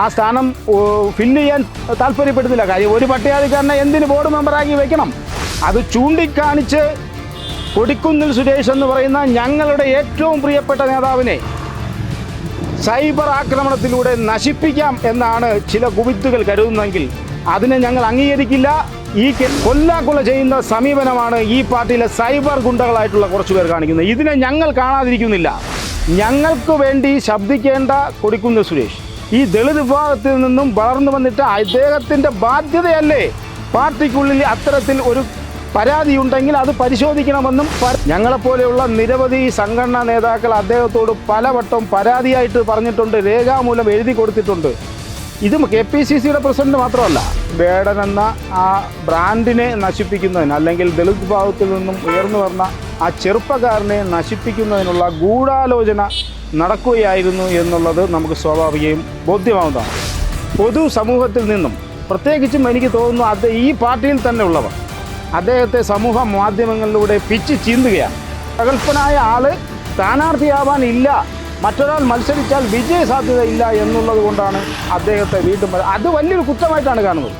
ആ സ്ഥാനം ഫില്ല് ചെയ്യാൻ താല്പര്യപ്പെടുന്നില്ല. കാര്യം ഒരു പട്ടികജാതിക്കാരനെ എന്തിന് ബോർഡ് മെമ്പറാക്കി വെക്കണം? അത് ചൂണ്ടിക്കാണിച്ച് കൊടിക്കുന്നിൽ സുരേഷ് എന്ന് പറയുന്ന ഞങ്ങളുടെ ഏറ്റവും പ്രിയപ്പെട്ട നേതാവിനെ സൈബർ ആക്രമണത്തിലൂടെ നശിപ്പിക്കാം എന്നാണ് ചില കുവിത്തുകൾ കരുതുന്നതെങ്കിൽ അതിനെ ഞങ്ങൾ അംഗീകരിക്കില്ല. ഈ കൊല്ലാക്കൊല ചെയ്യുന്ന സമീപനമാണ് ഈ പാർട്ടിയിലെ സൈബർ ഗുണ്ടകളായിട്ടുള്ള കുറച്ച് പേർ കാണിക്കുന്നത്. ഇതിനെ ഞങ്ങൾ കാണാതിരിക്കുന്നില്ല. ഞങ്ങൾക്ക് വേണ്ടി ശബ്ദിക്കേണ്ട കൊടിക്കുന്നിൽ സുരേഷ്. ഈ ദളിത് വിഭാഗത്തിൽ നിന്നും വളർന്നു വന്നിട്ട് അദ്ദേഹത്തിന്റെ ബാധ്യതയല്ലേ? പാർട്ടിക്കുള്ളിൽ അത്തരത്തിൽ ഒരു പരാതി ഉണ്ടെങ്കിൽ അത് പരിശോധിക്കണമെന്നും ഞങ്ങളെപ്പോലെയുള്ള നിരവധി സംഘടനാ നേതാക്കൾ അദ്ദേഹത്തോട് പലവട്ടം പരാതിയായിട്ട് പറഞ്ഞിട്ടുണ്ട് രേഖാമൂലം എഴുതി കൊടുത്തിട്ടുണ്ട്. ഇത് കെ പി സി സിയുടെ പ്രസിഡന്റ് മാത്രമല്ല വേടൻ എന്ന ആ ബ്രാൻഡിനെ നശിപ്പിക്കുന്നതിന് അല്ലെങ്കിൽ ദളിത് വിഭാഗത്തിൽ നിന്നും ഉയർന്നു വന്ന ആ ചെറുപ്പക്കാരനെ നശിപ്പിക്കുന്നതിനുള്ള ഗൂഢാലോചന നടക്കുകയായിരുന്നു എന്നുള്ളത് നമുക്ക് സ്വാഭാവികയും ബോധ്യമാവുന്നതാണ്. പൊതു സമൂഹത്തിൽ നിന്നും പ്രത്യേകിച്ചും എനിക്ക് തോന്നുന്നു അത് ഈ പാർട്ടിയിൽ തന്നെ ഉള്ളവർ. അദ്ദേഹത്തെ സമൂഹ മാധ്യമങ്ങളിലൂടെ പിച്ച് ചീന്തുകയാണ്. പ്രഗത്ഭനായ ആൾ സ്ഥാനാർത്ഥിയാവാൻ ഇല്ല. മറ്റൊരാൾ മത്സരിച്ചാൽ വിജയ സാധ്യത ഇല്ല എന്നുള്ളത് കൊണ്ടാണ് അദ്ദേഹത്തെ വീണ്ടും അത് വലിയൊരു കുറ്റമായിട്ടാണ് കാണുന്നത്.